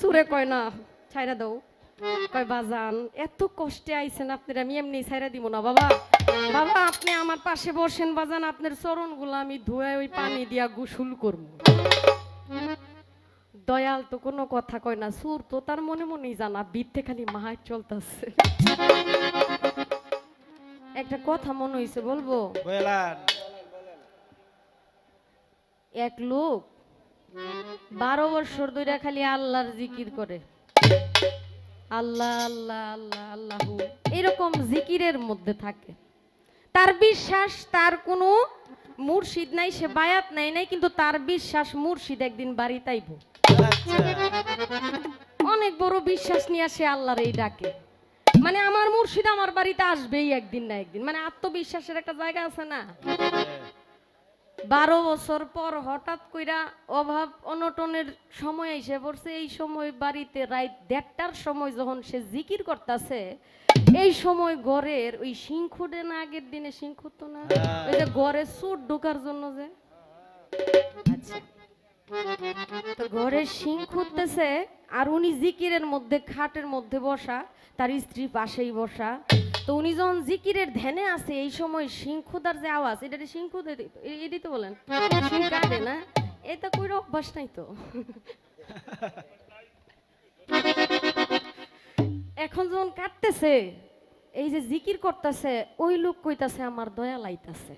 সুরে কয় না ছাইরা দাও। কয় বাজান এত কষ্টে আইছেন আপনার আমি এমনি ছাইরা দিব না বাবা। বাবা আপনি আমার পাশে বসেন বাজান আপনার চরণগুলো আমি ধুয়ে ওই পানি দিয়া গোসল করব। দয়াল তো কোনো কথা কয় না সুর তো তার মনে মনেই জানা বিদ্যে খালি মাহায় চলতেছে। একটা কথা মনে হইছে বলব? এক লোক বারো বছর ধরে খালি আল্লাহর জিকির করে। আল্লাহ আল্লাহ আল্লাহ আল্লাহ এরকম জিকিরের মধ্যে থাকে। তার বিশ্বাস, তার কোনো মুর্শিদ নাই, সে বায়াত নাই নাই, কিন্তু তার বিশ্বাস মুর্শিদ একদিন বাড়িতে আইব আচ্ছা অনেক বড় বিশ্বাস নিয়ে সে আল্লাহর এই ডাকে। মানে আমার মুর্শিদ আমার বাড়িতে আসবেই একদিন না একদিন। মানে আত্মবিশ্বাসের একটা জায়গা আছে না? বারো বছর পর হঠাৎ কইরা অভাব অনটনের সময় এসে পড়ছে। এই সময় বাড়িতে রাত দেড়টার সময় যখন সে জিকির করতেছে এই সময় ঘরের ওই সিংখুটে না আগের দিনে সিংখুট তো না ওই যে ঘরে সুট ঢোকার জন্য যে। আচ্ছা। তো ঘরে সিং খুঁজতেছে আর উনি জিকিরের মধ্যে খাটের মধ্যে বসা তার স্ত্রী পাশেই বসা। তো উনি যখন জিকিরের ধ্যানে আছে এই সময় সিংখুদার যে আওয়াজ এটা সিং খুদে এটাই তো বলেন। সিং কাটে না? এটা কইরা অভ্যাস নাই তো। এখন যখন কাটতেছে এই যে জিকির করতেছে ওই লোক কইতাছে আমার দয়া লাইতাছে।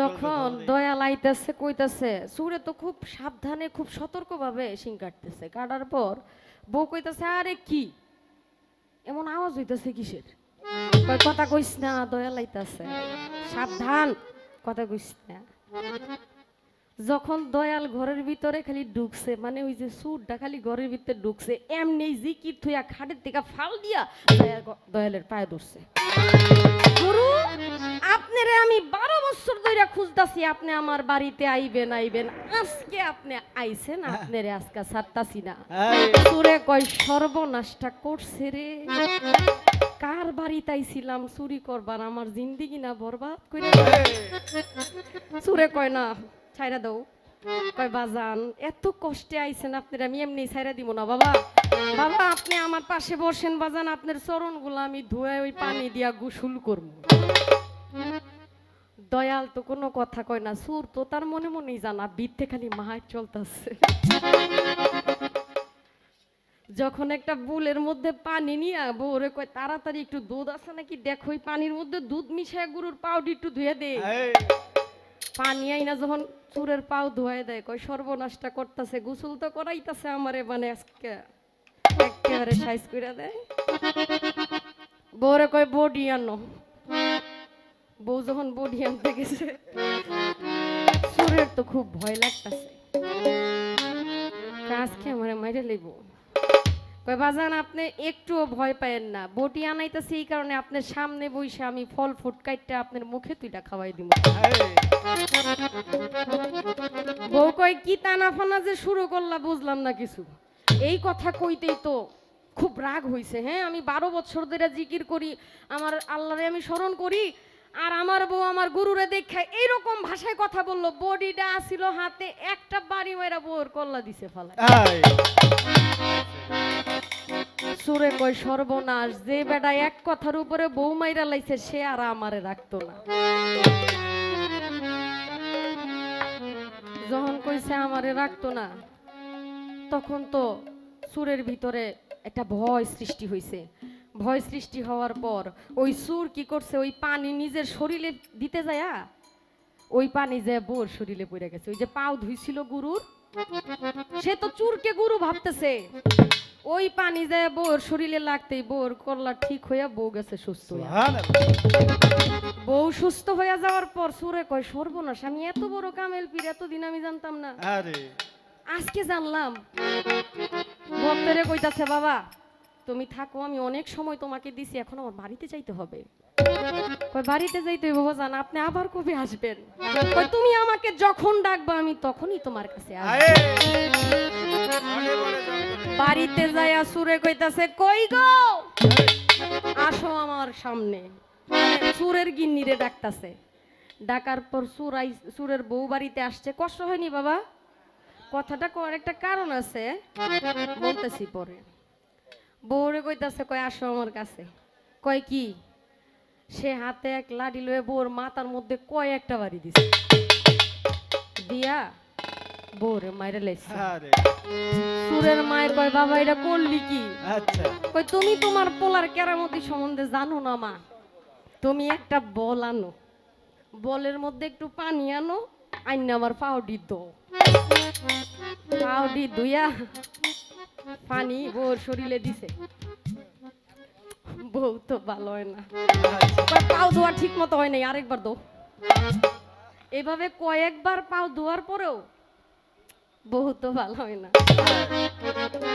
যখন। দয়া লাইতেছে কইতাছে সুরে তো খুব সাবধানে খুব সতর্কভাবে শিং কাটতেছে। কাটার পর বউ কইতাছে আরে কি? এমন আওয়াজ হইতেছে কিসের? কথা কইস না দয়া লাইতাছে সাবধান, কথা কইস না। যখন দয়াল ঘরের ভিতরে খালি ঢুকছে মানে ওই যে সুরটা খালি ঘরের ভিতরে ঢুকছে, এমনি জিকির থুয়া খাটের থেকে ফাল দিয়া দয়ালের পায়ে ধরছে। গুরু আপনারে আমি বারো বছর ধরে খুঁজতাছি আপনি আমার বাড়িতে আইবেন আইবেন। আজকে আপনি আইছেন আপনারে আজকে ছাড়তাছি না। সুরে কয় সর্বনাশটা করছে রে। কার বাড়িতে আইছিলাম? চুরি করবার আমার জিন্দিগি না বরবাদ করে সুরে কয় না ছাইরা দাও। কয় বাজান এত কষ্টে আইছেন আপনারা আমি এমনি ছাইরা দিব না বাবা। বাবা আপনি আমার পাশে বসেন বাজান আপনার চরণগুলো আমি ধুয়ে ওই পানি দিয়া গোসল করব দয়াল তো কোনো কথা কয় না সুর তো তার মনে মনেই জানা বিদ্যে খালি মাহায় চলতেছে। যখন একটা বুলের মধ্যে পানি নিয়ে বউরে কয় তাড়াতাড়ি একটু দুধ আছে নাকি? দেখো ওই পানির মধ্যে দুধ মিশায় গরুর পাউডি একটু ধুয়ে দে। পানি আইনা যখন চুরের পাও ধুয়ে দেয় কয় সর্বনাশটা করতেছে গোসল তো করাইতাছে আমারে মানে আজকে একেবারে সাইজ করে দেয়। বউরে কয় বডি আনো। বউ যখন বডি আনতে গেছে, চুরের তো খুব ভয় লাগতাছে। আজকে আমারে মাইরে লইব? কয়, বাজান, আপনি একটুও ভয় পায়েন না। বটি আনাইতেছি এই কারণে আপনার সামনে বইসে আমি ফল ফুটকাইটটা আপনার মুখে তুইটা খাওয়াই দিব। বউ কয়, কি টানা ফানা যে শুরু করলা বুঝলাম না কিছু। এই কথা কইতেই তো খুব রাগ হইছে। হ্যাঁ আমি বারো বছর ধরে জিকির করি, আমার আল্লাহরে আমি স্মরণ করি আর আমার বউ আমার গুরুরে দেখা এইরকম ভাষায় কথা বলল বডিটা আসিল হাতে একটা বাড়ি মেরা বউর কল্লা দিছে ফালা সুরে কয় সর্বনাশ যে বেটা এক কথার উপরে বউ মাইরা লাইছে সে আর আমারে রাখতো না। যখন কইছে আমারে রাখতো না তখন তো সুরের ভিতরে একটা ভয় সৃষ্টি হয়েছে ভয় সৃষ্টি হওয়ার পর ওই সুর কি করছে? ওই পানি নিজের শরীরে দিতে যায়? ওই পানি যে বোর শরীরে পড়ে গেছে। ওই যে পাও ধুইছিল গুরুর সে তো চুরকে গুরু ভাবতেছে। ওই পানি যে বোর শরীরে লাগতেই বোর করলা ঠিক হইয়া বউ গেছে সুস্থ বউ সুস্থ হইয়া যাওয়ার পর সুরে কয় সর্বনাশ আমি এত বড় কামেল পীর এতদিন আমি জানতাম না। আরে। আজকে জানলাম। ভক্তরে কইতাছে বাবা তুমি থাকো আমি অনেক সময় তোমাকে দিছি এখন আমার বাড়িতে যাইতে হবে। কই বাড়িতে যাইতে হইব জান আপনি আবার কবে আসবেন? কই তুমি আমাকে যখন ডাকবা আমি তখনই তোমার কাছে। বাড়িতে যাইয়া সুরে কইতাছে কই গো? আসো আমার সামনে। মানে সুরের গিন্নিরে ডাকতাছে। ডাকার পর সুর আই সুরের বউ বাড়িতে আসছে। কষ্ট হয়নি বাবা? কথাটা কর একটা কারণ আছে বলতেছি পরে। বউরে কইতাছে কয় আসো আমার কাছে। কয় কি? সে হাতে এক লাঠি লয়ে বউর মাথার মধ্যে কয় একটা বাড়ি দিছে। দিয়া বউরে মাইরে লাইছে। আরে। সুরের মায়ের কয় বাবা এটা করলি কি? আচ্ছা। কই তুমি তোমার পোলার কেরামতি সম্বন্ধে জানো না মা। তুমি একটা বল আনো। বলের মধ্যে একটু পানি আনো আইন আমার পাউডি দো পাউডি দুইয়া পানি বউর শরীরে দিছে। বউ তো ভালো হয় না। পাও ধোয়া ঠিক মতো হয় নাই, আরেকবার দো। এভাবে কয়েকবার পাও ধোয়ার পরেও বউ তো ভালো হয় না।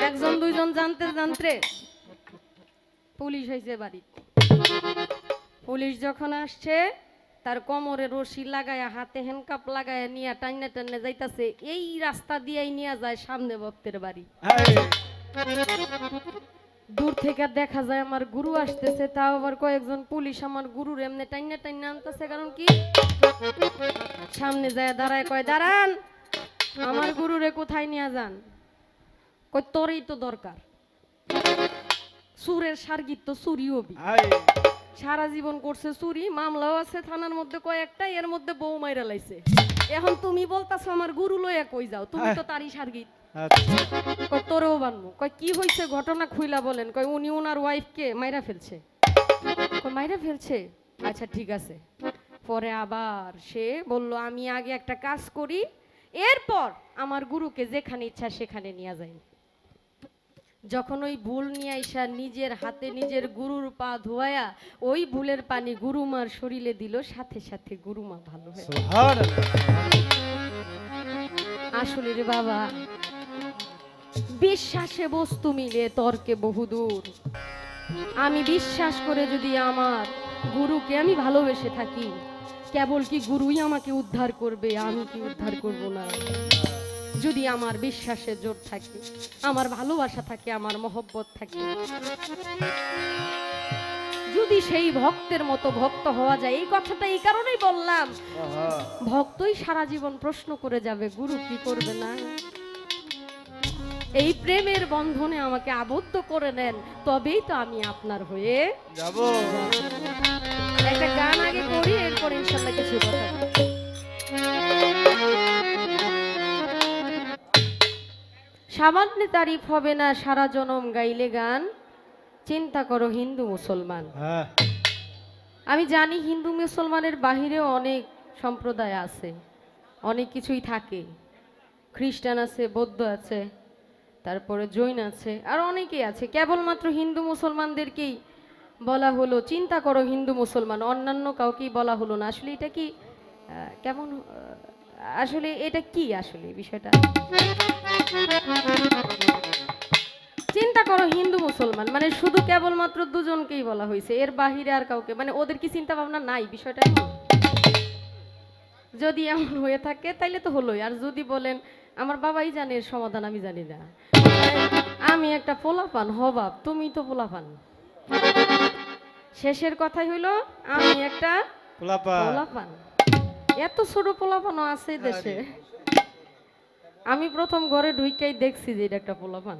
একজন, দুইজন জানতে জানতে পুলিশ হয়েছে বাড়ি পুলিশ যখন আসছে তার কোমরে রশি লাগায়া হাতে হ্যান্ডকাপ লাগায়া নিয়ে টান্নে টান্নে যাইতাছে এই রাস্তা দিয়েই নিয়ে যায় সামনে ভক্তের বাড়ি। দূর থেকে দেখা যায় আমার গুরু আসতেছে তাও আবার কয়েকজন পুলিশ আমার গুরুর এমনি টাইনা টাইনা আনতেছে কারণ কি? সামনে যায় দাঁড়ায় কয় দাঁড়ান আমার গুরুরে কোথায় নিয়ে যান? কই তোরই তো দরকার। সুরের সার্গিত তো চুরি হবি সারা জীবন করছে চুরি মামলাও আছে থানার মধ্যে কয়েকটা এর মধ্যে বউ মাইরা লাইছে। এখন তুমি বলতাছো আমার গুরু লইয়া কই যাও? তুমি তো তারই সার্গিত আচ্ছা। তোরেও বানবো কয় কি হয়েছে ঘটনা খুইলা বলেন? কয় উনি ওনার ওয়াইফকে মাইরা ফেলছে। মাইরা ফেলছে? আচ্ছা ঠিক আছে। পরে আবার সে বলল আমি আগে একটা কাজ করি এরপর আমার গুরুকে যেখানে ইচ্ছা সেখানে নিয়ে যাই যখন ওই ভুল নিয়ে আইসা নিজের হাতে নিজের গুরুর পা ধোয়া ওই ভুলের পানি গুরুমার শরীরে দিল সাথে সাথে গুরুমা ভালো হয়ে আসলে রে বাবা বিশ্বাসে বস্তু মিলে তর্কে বহুদূর। আমি বিশ্বাস করে যদি আমার গুরুকে আমি ভালোবেসে থাকি কেবল কি গুরুই আমাকে উদ্ধার করবে আমি কি উদ্ধার করব না? যদি আমার বিশ্বাসে জোর থাকে আমার ভালোবাসা থাকে আমার মহব্বত থাকে। যদি সেই ভক্তের মতো ভক্ত হওয়া যায় এই কথাটা এই কারণেই বললাম। ভক্তই সারা জীবন প্রশ্ন করে যাবে গুরু কি করবে না? এই প্রেমের বন্ধনে আমাকে আবদ্ধ করে নেন তবেই তো আমি আপনার হয়ে যাব। একটা গান আগে করি এরপর ইনশাল্লাহ কিছু কথা সামান্য তারিফ হবে না সারা জনম গাইলে গান। চিন্তা করো হিন্দু মুসলমান। হ্যাঁ। আমি জানি হিন্দু মুসলমানের বাহিরেও অনেক সম্প্রদায় আছে অনেক কিছুই থাকে। খ্রিস্টান আছে বৌদ্ধ আছে তারপরে জৈন আছে আর অনেকেই আছে। কেবলমাত্র হিন্দু মুসলমানদেরকেই বলা হলো চিন্তা করো হিন্দু মুসলমান অন্যান্য কাউকেই বলা হলো না। আসলে এটা কি কেমন আসলে এটা কি আসলে বিষয়টা? মুসলমান মানে শুধু কেবলমাত্র দুজনকেই বলা হয়েছে এর বাহিরে আর কাউকে মানে ওদের কি চিন্তা ভাবনা নাই বিষয়টা? যদি এমন হয়ে থাকে তাইলে তো হলোই আর যদি বলেন আমার বাবাই জানে এর সমাধান আমি জানি না। আমি একটা পোলাপান হবাব তুমি তো পোলাপান। শেষের কথাই হইল আমি একটা পোলাপান। এত ছোট পোলাপানও আছে দেশে। আমি প্রথম ঘরে ঢুইকাই দেখছি যে এটা একটা পোলাপান।